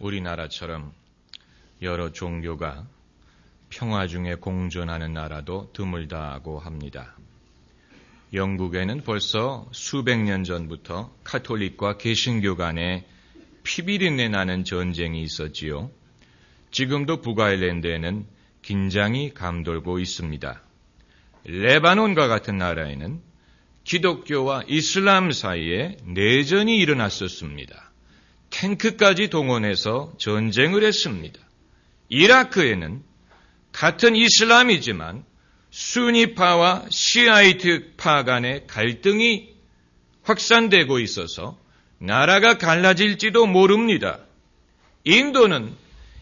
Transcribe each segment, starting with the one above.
우리나라처럼 여러 종교가 평화 중에 공존하는 나라도 드물다고 합니다. 영국에는 벌써 수백 년 전부터 카톨릭과 개신교 간에 피비린내 나는 전쟁이 있었지요. 지금도 북아일랜드에는 긴장이 감돌고 있습니다. 레바논과 같은 나라에는 기독교와 이슬람 사이에 내전이 일어났었습니다. 탱크까지 동원해서 전쟁을 했습니다. 이라크에는 같은 이슬람이지만 수니파와 시아이트파 간의 갈등이 확산되고 있어서 나라가 갈라질지도 모릅니다. 인도는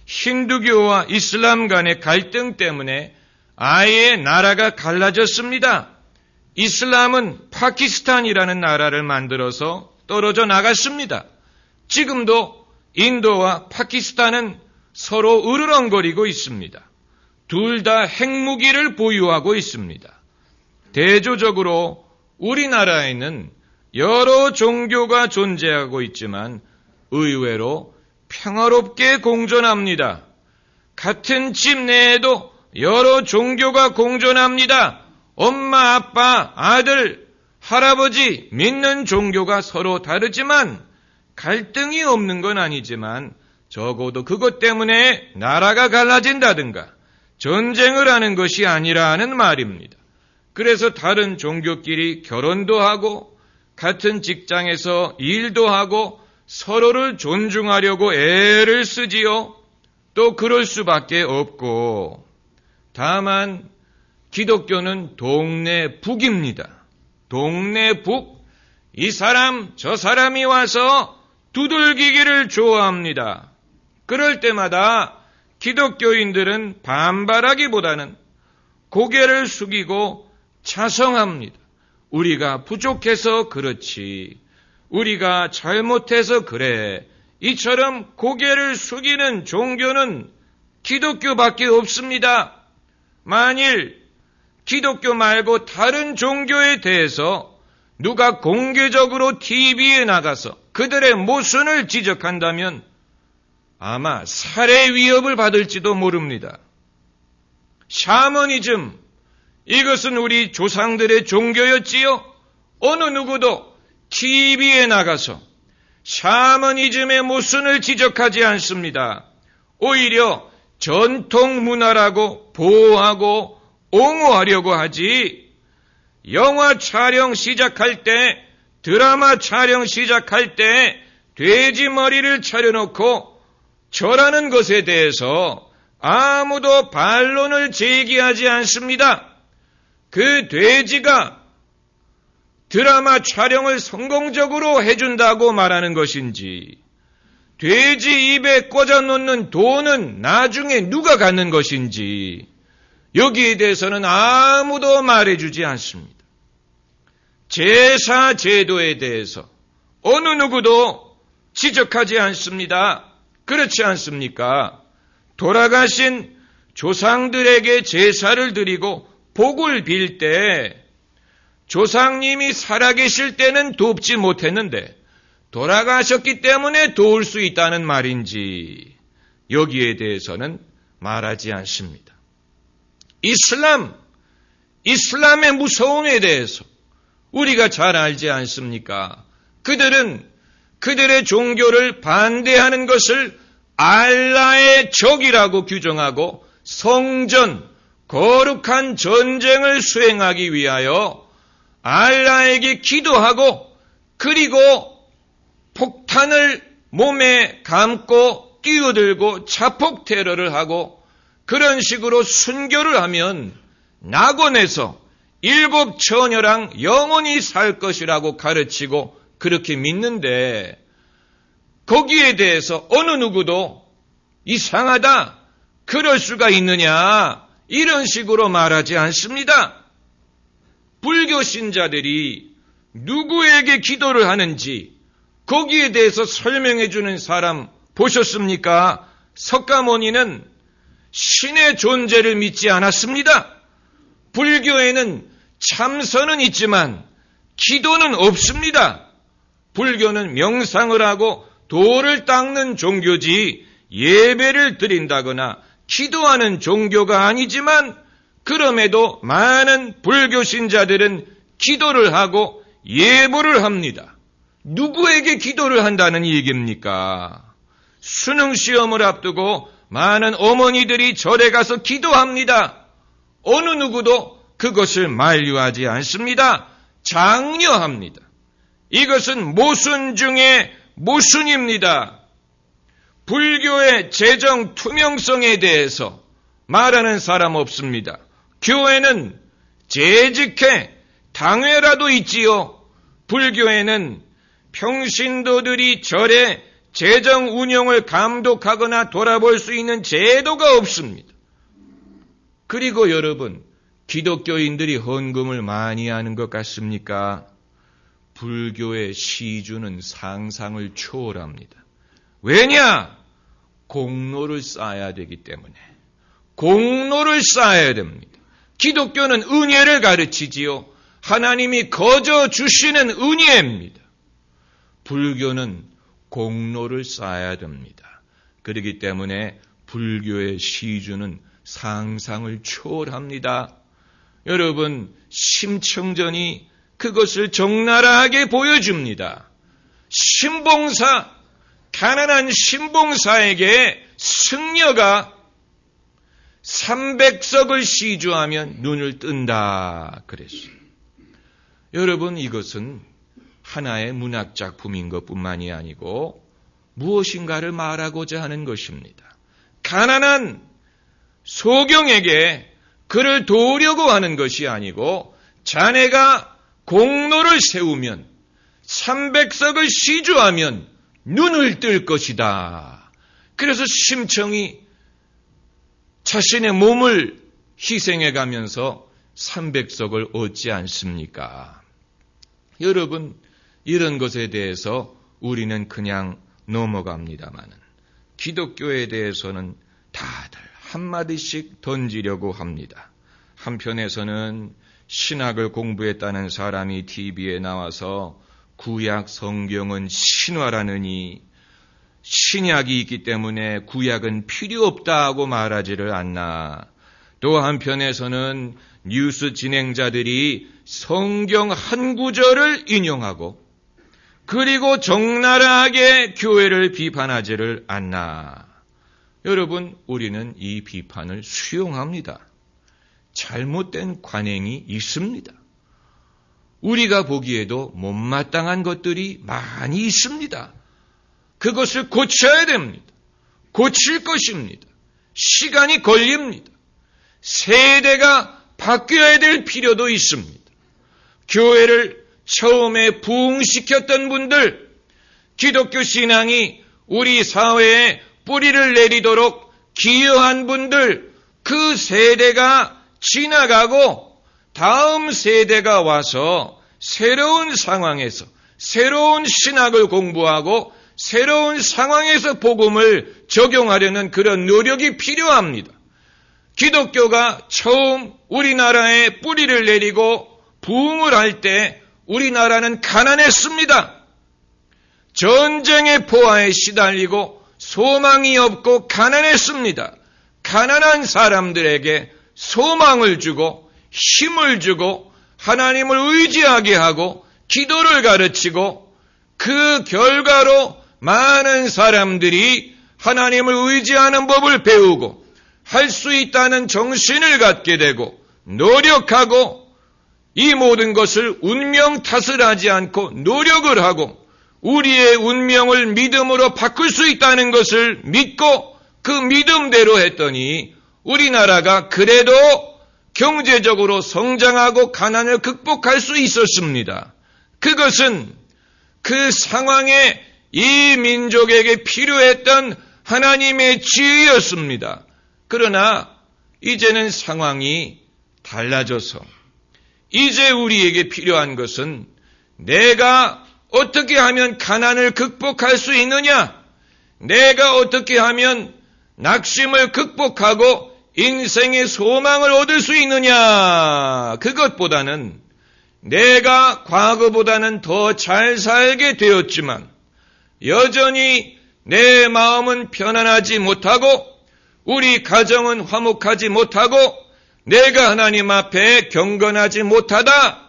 힌두교와 이슬람 간의 갈등 때문에 아예 나라가 갈라졌습니다. 이슬람은 파키스탄이라는 나라를 만들어서 떨어져 나갔습니다. 지금도 인도와 파키스탄은 서로 으르렁거리고 있습니다. 둘 다 핵무기를 보유하고 있습니다. 대조적으로 우리나라에는 여러 종교가 존재하고 있지만 의외로 평화롭게 공존합니다. 같은 집 내에도 여러 종교가 공존합니다. 엄마, 아빠, 아들, 할아버지 믿는 종교가 서로 다르지만 갈등이 없는 건 아니지만 적어도 그것 때문에 나라가 갈라진다든가 전쟁을 하는 것이 아니라는 말입니다. 그래서 다른 종교끼리 결혼도 하고 같은 직장에서 일도 하고 서로를 존중하려고 애를 쓰지요. 또 그럴 수밖에 없고 다만 기독교는 동네 북입니다. 동네 북. 이 사람, 저 사람이 와서 두들기기를 좋아합니다. 그럴 때마다 기독교인들은 반발하기보다는 고개를 숙이고 자성합니다. 우리가 부족해서 그렇지. 우리가 잘못해서 그래. 이처럼 고개를 숙이는 종교는 기독교밖에 없습니다. 만일 기독교 말고 다른 종교에 대해서 누가 공개적으로 TV에 나가서 그들의 모순을 지적한다면 아마 살해 위협을 받을지도 모릅니다. 샤머니즘, 이것은 우리 조상들의 종교였지요? 어느 누구도 TV에 나가서 샤머니즘의 모순을 지적하지 않습니다. 오히려 전통 문화라고 보호하고 옹호하려고 하지, 영화 촬영 시작할 때, 드라마 촬영 시작할 때, 돼지 머리를 차려놓고 절하는 것에 대해서 아무도 반론을 제기하지 않습니다. 그 돼지가 드라마 촬영을 성공적으로 해준다고 말하는 것인지, 돼지 입에 꽂아 놓는 돈은 나중에 누가 갖는 것인지, 여기에 대해서는 아무도 말해주지 않습니다. 제사 제도에 대해서 어느 누구도 지적하지 않습니다. 그렇지 않습니까? 돌아가신 조상들에게 제사를 드리고 복을 빌 때 조상님이 살아계실 때는 돕지 못했는데 돌아가셨기 때문에 도울 수 있다는 말인지 여기에 대해서는 말하지 않습니다. 이슬람, 이슬람의 무서움에 대해서 우리가 잘 알지 않습니까? 그들은 그들의 종교를 반대하는 것을 알라의 적이라고 규정하고 성전, 거룩한 전쟁을 수행하기 위하여 알라에게 기도하고 그리고 폭탄을 몸에 감고 뛰어들고 자폭 테러를 하고 그런 식으로 순교를 하면 낙원에서 일곱 처녀랑 영원히 살 것이라고 가르치고 그렇게 믿는데 거기에 대해서 어느 누구도 이상하다. 그럴 수가 있느냐. 이런 식으로 말하지 않습니다. 불교 신자들이 누구에게 기도를 하는지 거기에 대해서 설명해 주는 사람 보셨습니까? 석가모니는 신의 존재를 믿지 않았습니다. 불교에는 참선은 있지만 기도는 없습니다. 불교는 명상을 하고 돌을 닦는 종교지 예배를 드린다거나 기도하는 종교가 아니지만 그럼에도 많은 불교 신자들은 기도를 하고 예보를 합니다. 누구에게 기도를 한다는 얘기입니까? 수능 시험을 앞두고 많은 어머니들이 절에 가서 기도합니다. 어느 누구도 그것을 만류하지 않습니다. 장려합니다. 이것은 모순 중에 모순입니다. 불교의 재정 투명성에 대해서 말하는 사람 없습니다. 교회는 재직해 당회라도 있지요. 불교에는 평신도들이 절의 재정 운영을 감독하거나 돌아볼 수 있는 제도가 없습니다. 그리고 여러분, 기독교인들이 헌금을 많이 하는 것 같습니까? 불교의 시주는 상상을 초월합니다. 왜냐? 공로를 쌓아야 되기 때문에. 공로를 쌓아야 됩니다. 기독교는 은혜를 가르치지요. 하나님이 거저 주시는 은혜입니다. 불교는 공로를 쌓아야 됩니다. 그렇기 때문에 불교의 시주는 상상을 초월합니다. 여러분, 심청전이 그것을 적나라하게 보여줍니다. 신봉사, 가난한 신봉사에게 승려가 300석을 시주하면 눈을 뜬다. 그랬어요. 여러분, 이것은 하나의 문학 작품인 것 뿐만이 아니고 무엇인가를 말하고자 하는 것입니다. 가난한 소경에게 그를 도우려고 하는 것이 아니고 자네가 공로를 세우면 300석을 시주하면 눈을 뜰 것이다. 그래서 심청이 자신의 몸을 희생해 가면서 300석을 얻지 않습니까? 여러분, 이런 것에 대해서 우리는 그냥 넘어갑니다만은 기독교에 대해서는 다들 한마디씩 던지려고 합니다. 한편에서는 신학을 공부했다는 사람이 TV에 나와서 구약 성경은 신화라느니 신약이 있기 때문에 구약은 필요 없다고 말하지를 않나. 또 한편에서는 뉴스 진행자들이 성경 한 구절을 인용하고 그리고 적나라하게 교회를 비판하지를 않나. 여러분, 우리는 이 비판을 수용합니다. 잘못된 관행이 있습니다. 우리가 보기에도 못마땅한 것들이 많이 있습니다. 그것을 고쳐야 됩니다. 고칠 것입니다. 시간이 걸립니다. 세대가 바뀌어야 될 필요도 있습니다. 교회를 처음에 부흥시켰던 분들, 기독교 신앙이 우리 사회에 뿌리를 내리도록 기여한 분들, 그 세대가 지나가고 다음 세대가 와서 새로운 상황에서 새로운 신학을 공부하고 새로운 상황에서 복음을 적용하려는 그런 노력이 필요합니다. 기독교가 처음 우리나라에 뿌리를 내리고 부흥을 할 때 우리나라는 가난했습니다. 전쟁의 포화에 시달리고 소망이 없고 가난했습니다. 가난한 사람들에게 소망을 주고 힘을 주고 하나님을 의지하게 하고 기도를 가르치고 그 결과로 많은 사람들이 하나님을 의지하는 법을 배우고 할 수 있다는 정신을 갖게 되고 노력하고 이 모든 것을 운명 탓을 하지 않고 노력을 하고 우리의 운명을 믿음으로 바꿀 수 있다는 것을 믿고 그 믿음대로 했더니 우리나라가 그래도 경제적으로 성장하고 가난을 극복할 수 있었습니다. 그것은 그 상황에 이 민족에게 필요했던 하나님의 지혜였습니다. 그러나 이제는 상황이 달라져서 이제 우리에게 필요한 것은 내가 어떻게 하면 가난을 극복할 수 있느냐? 내가 어떻게 하면 낙심을 극복하고 인생의 소망을 얻을 수 있느냐? 그것보다는 내가 과거보다는 더 잘 살게 되었지만 여전히 내 마음은 편안하지 못하고 우리 가정은 화목하지 못하고 내가 하나님 앞에 경건하지 못하다.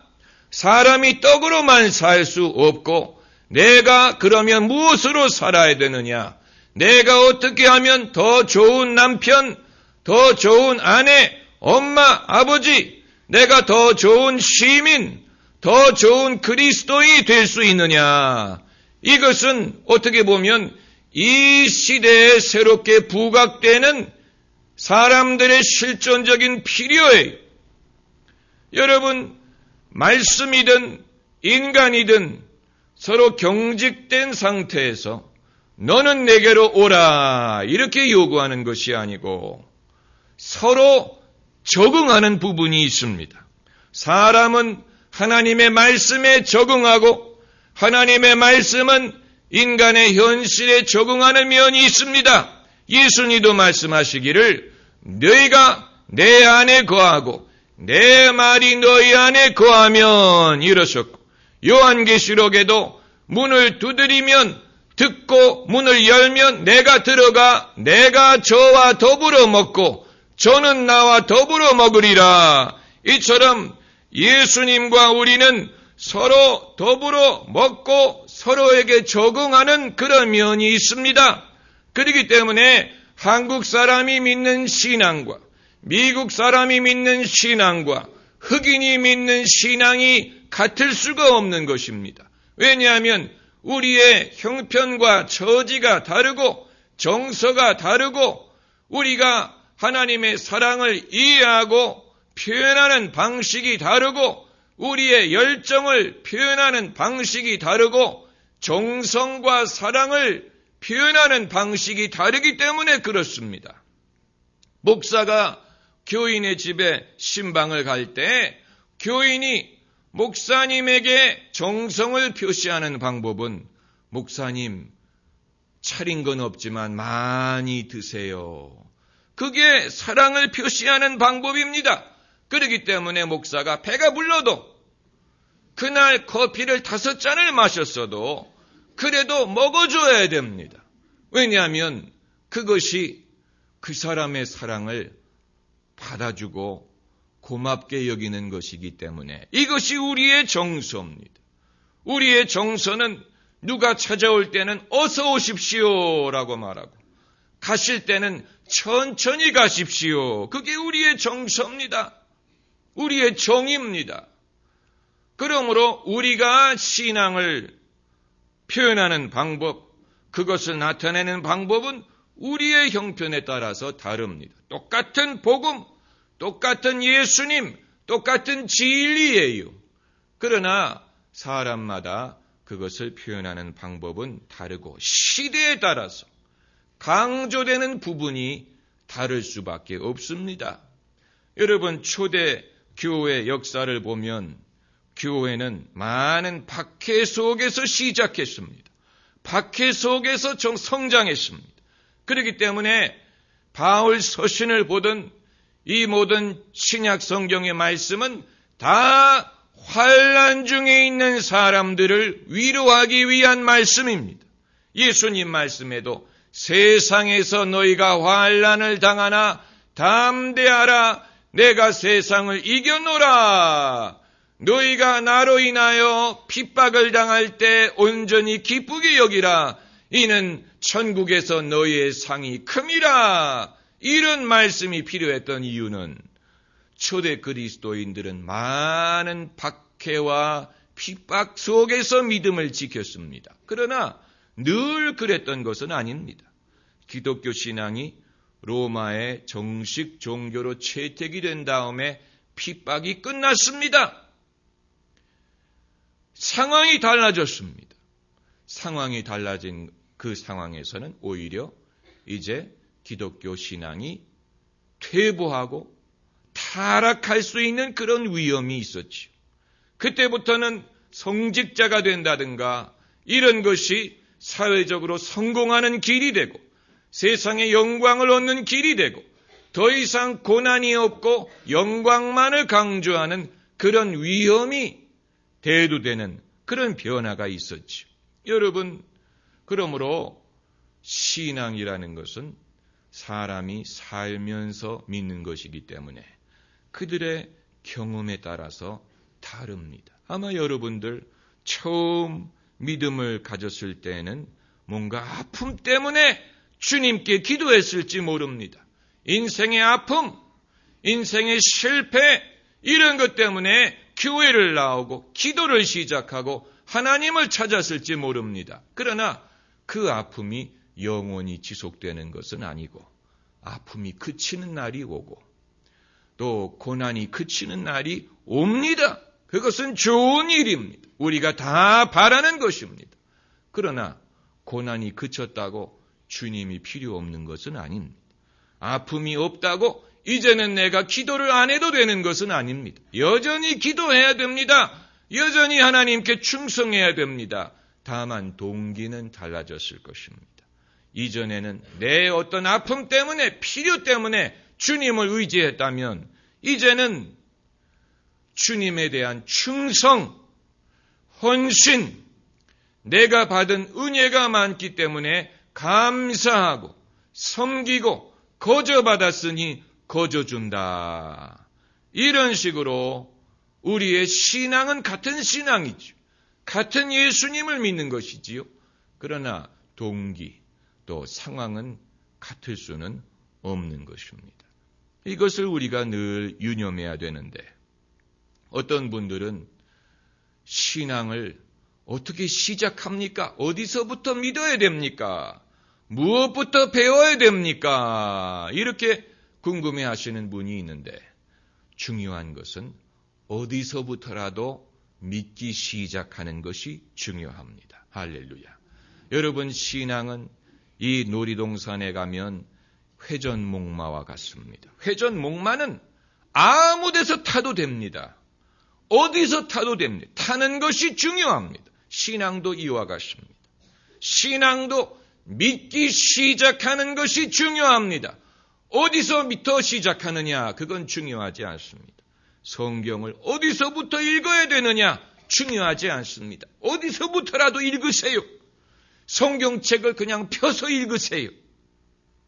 사람이 떡으로만 살 수 없고 내가 그러면 무엇으로 살아야 되느냐? 내가 어떻게 하면 더 좋은 남편, 더 좋은 아내, 엄마, 아버지, 내가 더 좋은 시민, 더 좋은 그리스도인이 될 수 있느냐? 이것은 어떻게 보면 이 시대에 새롭게 부각되는 사람들의 실존적인 필요예요. 여러분, 말씀이든 인간이든 서로 경직된 상태에서 너는 내게로 오라 이렇게 요구하는 것이 아니고 서로 적응하는 부분이 있습니다. 사람은 하나님의 말씀에 적응하고 하나님의 말씀은 인간의 현실에 적응하는 면이 있습니다. 예수님도 말씀하시기를 너희가 내 안에 거하고 내 말이 너희 안에 거하면 이러셨고 요한계시록에도 문을 두드리면 듣고 문을 열면 내가 들어가 내가 저와 더불어 먹고 저는 나와 더불어 먹으리라. 이처럼 예수님과 우리는 서로 더불어 먹고 서로에게 적응하는 그런 면이 있습니다. 그렇기 때문에 한국 사람이 믿는 신앙과 미국 사람이 믿는 신앙과 흑인이 믿는 신앙이 같을 수가 없는 것입니다. 왜냐하면 우리의 형편과 처지가 다르고 정서가 다르고 우리가 하나님의 사랑을 이해하고 표현하는 방식이 다르고 우리의 열정을 표현하는 방식이 다르고 정성과 사랑을 표현하는 방식이 다르기 때문에 그렇습니다. 목사가 교인의 집에 신방을 갈 때 교인이 목사님에게 정성을 표시하는 방법은 목사님 차린 건 없지만 많이 드세요. 그게 사랑을 표시하는 방법입니다. 그렇기 때문에 목사가 배가 불러도 그날 커피를 다섯 잔을 마셨어도 그래도 먹어줘야 됩니다. 왜냐하면 그것이 그 사람의 사랑을 받아주고 고맙게 여기는 것이기 때문에 이것이 우리의 정서입니다. 우리의 정서는 누가 찾아올 때는 어서 오십시오 라고 말하고 가실 때는 천천히 가십시오. 그게 우리의 정서입니다. 우리의 정입니다. 그러므로 우리가 신앙을 표현하는 방법, 그것을 나타내는 방법은 우리의 형편에 따라서 다릅니다. 똑같은 복음, 똑같은 예수님, 똑같은 진리예요. 그러나 사람마다 그것을 표현하는 방법은 다르고 시대에 따라서 강조되는 부분이 다를 수밖에 없습니다. 여러분 초대 교회 역사를 보면 교회는 많은 박해 속에서 시작했습니다. 박해 속에서 성장했습니다. 그렇기 때문에 바울 서신을 보던 이 모든 신약 성경의 말씀은 다 환란 중에 있는 사람들을 위로하기 위한 말씀입니다. 예수님 말씀에도 세상에서 너희가 환란을 당하나 담대하라 내가 세상을 이겨노라 너희가 나로 인하여 핍박을 당할 때 온전히 기쁘게 여기라 이는 천국에서 너희의 상이 큼이라 이런 말씀이 필요했던 이유는 초대 그리스도인들은 많은 박해와 핍박 속에서 믿음을 지켰습니다. 그러나 늘 그랬던 것은 아닙니다. 기독교 신앙이 로마의 정식 종교로 채택이 된 다음에 핍박이 끝났습니다. 상황이 달라졌습니다. 상황이 달라진 그 상황에서는 오히려 이제 기독교 신앙이 퇴보하고 타락할 수 있는 그런 위험이 있었지요. 그때부터는 성직자가 된다든가 이런 것이 사회적으로 성공하는 길이 되고 세상의 영광을 얻는 길이 되고 더 이상 고난이 없고 영광만을 강조하는 그런 위험이 대두되는 그런 변화가 있었죠. 여러분 그러므로 신앙이라는 것은 사람이 살면서 믿는 것이기 때문에 그들의 경험에 따라서 다릅니다. 아마 여러분들 처음 믿음을 가졌을 때는 뭔가 아픔 때문에 주님께 기도했을지 모릅니다. 인생의 아픔, 인생의 실패, 이런 것 때문에 교회를 나오고 기도를 시작하고 하나님을 찾았을지 모릅니다. 그러나 그 아픔이 영원히 지속되는 것은 아니고 아픔이 그치는 날이 오고 또 고난이 그치는 날이 옵니다. 그것은 좋은 일입니다. 우리가 다 바라는 것입니다. 그러나 고난이 그쳤다고 주님이 필요 없는 것은 아닙니다. 아픔이 없다고 이제는 내가 기도를 안 해도 되는 것은 아닙니다. 여전히 기도해야 됩니다. 여전히 하나님께 충성해야 됩니다. 다만 동기는 달라졌을 것입니다. 이전에는 내 어떤 아픔 때문에 필요 때문에 주님을 의지했다면 이제는 주님에 대한 충성, 헌신, 내가 받은 은혜가 많기 때문에 감사하고 섬기고 거저 받았으니 거저 준다. 이런 식으로 우리의 신앙은 같은 신앙이죠. 같은 예수님을 믿는 것이지요. 그러나 동기 또 상황은 같을 수는 없는 것입니다. 이것을 우리가 늘 유념해야 되는데 어떤 분들은 신앙을 어떻게 시작합니까? 어디서부터 믿어야 됩니까? 무엇부터 배워야 됩니까? 이렇게 궁금해 하시는 분이 있는데 중요한 것은 어디서부터라도 믿기 시작하는 것이 중요합니다. 할렐루야. 여러분, 신앙은 이 놀이동산에 가면 회전 목마와 같습니다. 회전 목마는 아무 데서 타도 됩니다. 어디서 타도 됩니다. 타는 것이 중요합니다. 신앙도 이와 같습니다. 신앙도 믿기 시작하는 것이 중요합니다. 어디서부터 시작하느냐, 그건 중요하지 않습니다. 성경을 어디서부터 읽어야 되느냐, 중요하지 않습니다. 어디서부터라도 읽으세요. 성경책을 그냥 펴서 읽으세요.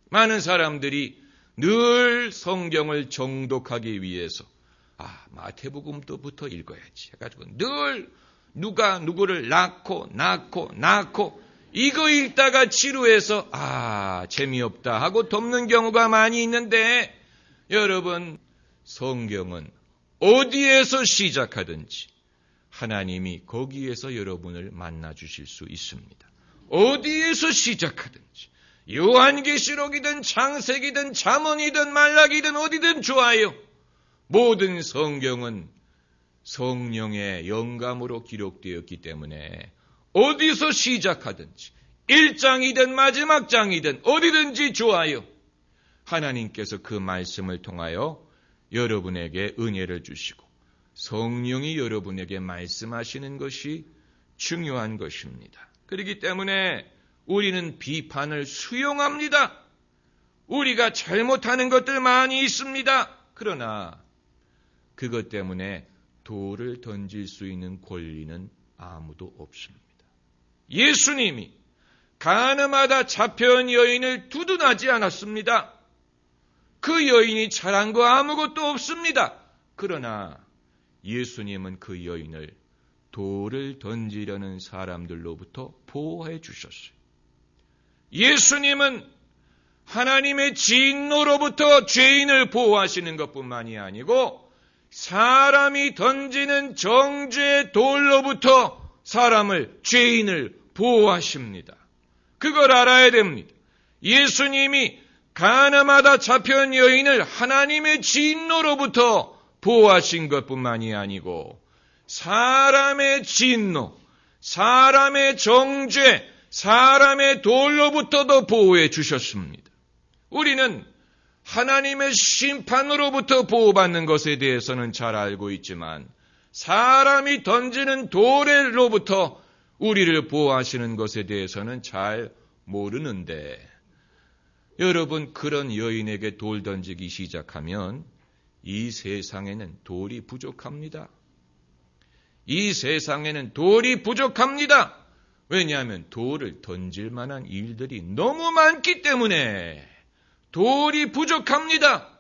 많은 사람들이 늘 성경을 정독하기 위해서 아 마태복음부터 읽어야지 해가지고 늘 누가 누구를 낳고 낳고 낳고 이거 읽다가 지루해서 아 재미없다 하고 덮는 경우가 많이 있는데 여러분 성경은 어디에서 시작하든지 하나님이 거기에서 여러분을 만나 주실 수 있습니다. 어디에서 시작하든지 요한계시록이든 창세기든 잠언이든 말락이든 어디든 좋아요. 모든 성경은 성령의 영감으로 기록되었기 때문에 어디서 시작하든지 1장이든 마지막 장이든 어디든지 좋아요. 하나님께서 그 말씀을 통하여 여러분에게 은혜를 주시고 성령이 여러분에게 말씀하시는 것이 중요한 것입니다. 그렇기 때문에 우리는 비판을 수용합니다. 우리가 잘못하는 것들 많이 있습니다. 그러나 그것 때문에 돌을 던질 수 있는 권리는 아무도 없습니다. 예수님이 가늠하다 잡혀온 여인을 두둔하지 않았습니다. 그 여인이 잘한 거 아무것도 없습니다. 그러나 예수님은 그 여인을 돌을 던지려는 사람들로부터 보호해 주셨어요. 예수님은 하나님의 진노로부터 죄인을 보호하시는 것뿐만이 아니고 사람이 던지는 정죄의 돌로부터 사람을 죄인을 보호하십니다. 그걸 알아야 됩니다. 예수님이 가늠하다 잡혀온 여인을 하나님의 진노로부터 보호하신 것뿐만이 아니고 사람의 진노, 사람의 정죄, 사람의 돌로부터도 보호해 주셨습니다. 우리는 하나님의 심판으로부터 보호받는 것에 대해서는 잘 알고 있지만 사람이 던지는 돌로부터 우리를 보호하시는 것에 대해서는 잘 모르는데 여러분 그런 여인에게 돌 던지기 시작하면 이 세상에는 돌이 부족합니다. 이 세상에는 돌이 부족합니다. 왜냐하면 돌을 던질 만한 일들이 너무 많기 때문에 돌이 부족합니다.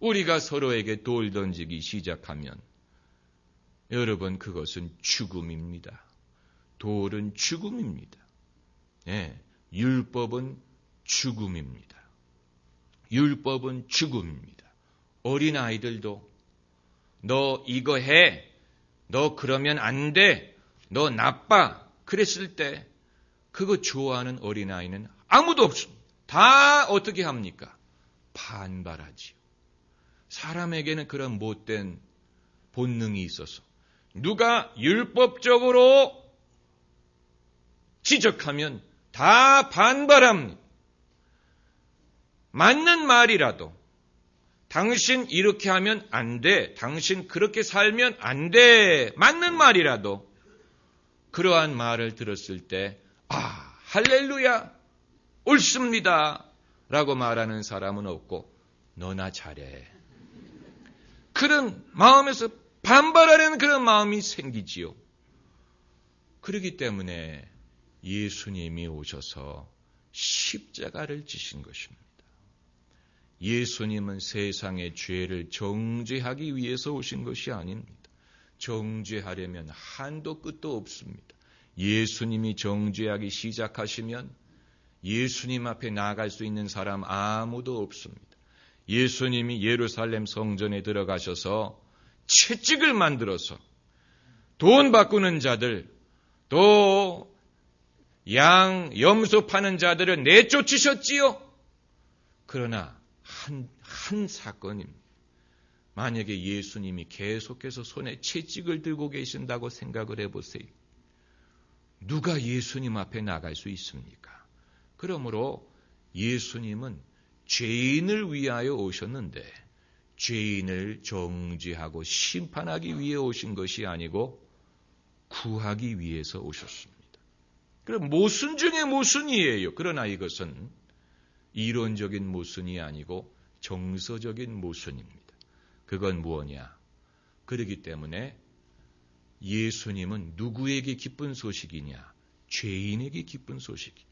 우리가 서로에게 돌 던지기 시작하면 여러분 그것은 죽음입니다. 돌은 죽음입니다. 예, 율법은 죽음입니다. 율법은 죽음입니다. 어린 아이들도 너 이거 해. 너 그러면 안 돼. 너 나빠. 그랬을 때 그거 좋아하는 어린아이는 아무도 없습니다. 다 어떻게 합니까? 반발하지요. 사람에게는 그런 못된 본능이 있어서 누가 율법적으로 지적하면 다 반발합니다. 맞는 말이라도 당신 이렇게 하면 안 돼. 당신 그렇게 살면 안 돼. 맞는 말이라도 그러한 말을 들었을 때, 아, 할렐루야, 옳습니다. 라고 말하는 사람은 없고, 너나 잘해. 그런 마음에서 반발하려는 그런 마음이 생기지요. 그러기 때문에 예수님이 오셔서 십자가를 지신 것입니다. 예수님은 세상의 죄를 정죄하기 위해서 오신 것이 아닙니다. 정죄하려면 한도 끝도 없습니다. 예수님이 정죄하기 시작하시면 예수님 앞에 나갈 수 있는 사람 아무도 없습니다. 예수님이 예루살렘 성전에 들어가셔서 채찍을 만들어서 돈 바꾸는 자들 또 양 염소 파는 자들을 내쫓으셨지요. 그러나 한, 한 사건입니다. 만약에 예수님이 계속해서 손에 채찍을 들고 계신다고 생각을 해보세요. 누가 예수님 앞에 나갈 수 있습니까? 그러므로 예수님은 죄인을 위하여 오셨는데 죄인을 정죄하고 심판하기 위해 오신 것이 아니고 구하기 위해서 오셨습니다. 그럼 모순 중에 모순이에요. 그러나 이것은 이론적인 모순이 아니고 정서적인 모순입니다. 그건 무엇냐? 그러기 때문에 예수님은 누구에게 기쁜 소식이냐? 죄인에게 기쁜 소식이.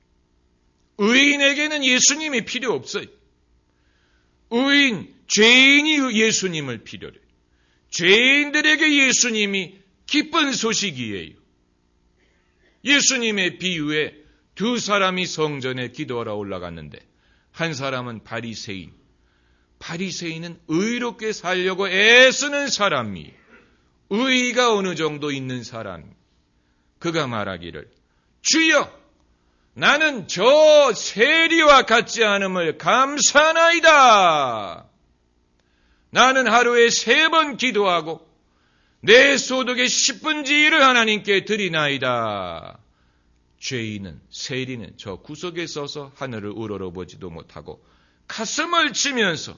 의인에게는 예수님이 필요 없어요. 의인, 죄인이 예수님을 필요로 해요. 죄인들에게 예수님이 기쁜 소식이에요. 예수님의 비유에 두 사람이 성전에 기도하러 올라갔는데 한 사람은 바리새인. 바리새인은 의롭게 살려고 애쓰는 사람이 의의가 어느 정도 있는 사람. 그가 말하기를 주여 나는 저 세리와 같지 않음을 감사나이다. 나는 하루에 세 번 기도하고 내 소득의 10분지 1을 하나님께 드리나이다. 죄인은 세리는 저 구석에 서서 하늘을 우러러보지도 못하고 가슴을 치면서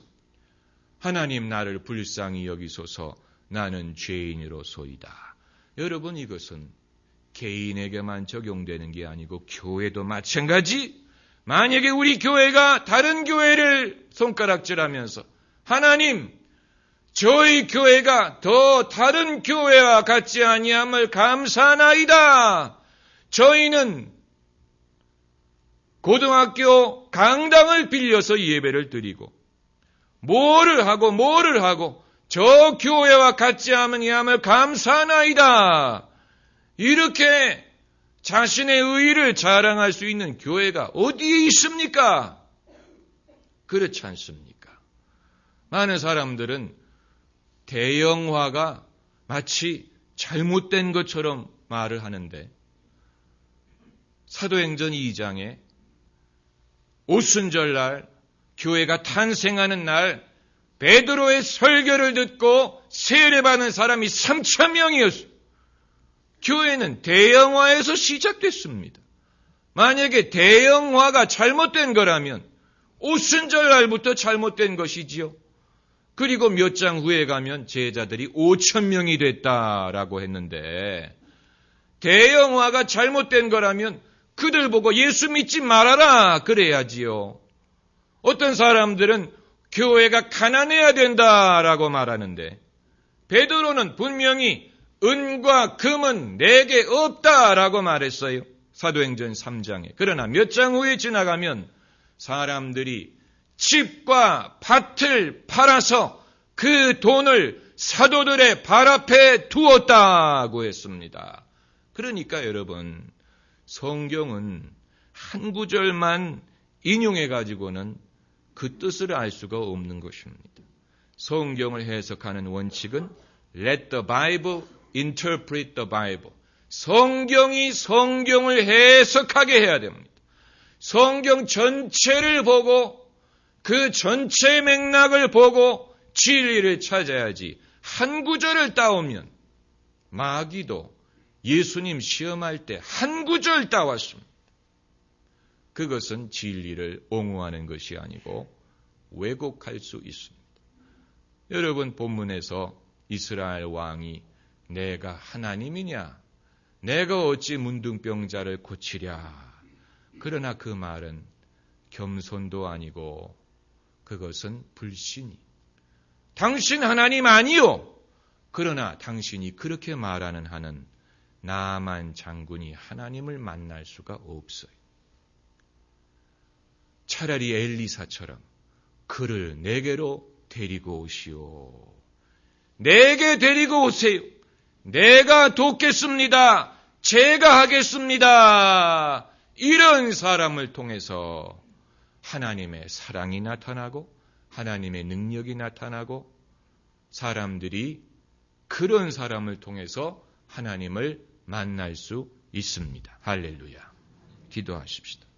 하나님 나를 불쌍히 여기소서 나는 죄인으로소이다. 여러분 이것은 개인에게만 적용되는 게 아니고 교회도 마찬가지. 만약에 우리 교회가 다른 교회를 손가락질하면서 하나님 저희 교회가 더 다른 교회와 같지 아니함을 감사나이다. 저희는 고등학교 강당을 빌려서 예배를 드리고 뭐를 하고 뭐를 하고 저 교회와 같지 아니함을 감사나이다. 이렇게 자신의 의의를 자랑할 수 있는 교회가 어디에 있습니까? 그렇지 않습니까? 많은 사람들은 대형화가 마치 잘못된 것처럼 말을 하는데 사도행전 2장에 오순절날 교회가 탄생하는 날 베드로의 설교를 듣고 세례받은 사람이 3천 명이었어요. 교회는 대형화에서 시작됐습니다. 만약에 대형화가 잘못된 거라면 오순절날부터 잘못된 것이지요. 그리고 몇 장 후에 가면 제자들이 5천 명이 됐다라고 했는데 대형화가 잘못된 거라면 그들 보고 예수 믿지 말아라 그래야지요. 어떤 사람들은 교회가 가난해야 된다라고 말하는데 베드로는 분명히 은과 금은 내게 없다라고 말했어요. 사도행전 3장에. 그러나 몇 장 후에 지나가면 사람들이 집과 밭을 팔아서 그 돈을 사도들의 발 앞에 두었다고 했습니다. 그러니까 여러분, 성경은 한 구절만 인용해 가지고는 그 뜻을 알 수가 없는 것입니다. 성경을 해석하는 원칙은 let the Bible interpret the Bible. 성경이 성경을 해석하게 해야 됩니다. 성경 전체를 보고 그 전체 맥락을 보고 진리를 찾아야지 한 구절을 따오면 마귀도 예수님 시험할 때 한 구절 따왔습니다. 그것은 진리를 옹호하는 것이 아니고 왜곡할 수 있습니다. 여러분 본문에서 이스라엘 왕이 내가 하나님이냐? 내가 어찌 문둥병자를 고치랴? 그러나 그 말은 겸손도 아니고 그것은 불신이. 당신 하나님 아니요. 그러나 당신이 그렇게 말하는 한은 나만 장군이 하나님을 만날 수가 없어요. 차라리 엘리사처럼 그를 내게로 데리고 오시오. 내게 데리고 오세요. 내가 돕겠습니다. 제가 하겠습니다. 이런 사람을 통해서 하나님의 사랑이 나타나고 하나님의 능력이 나타나고 사람들이 그런 사람을 통해서 하나님을 만날 수 있습니다. 할렐루야. 기도하십시다.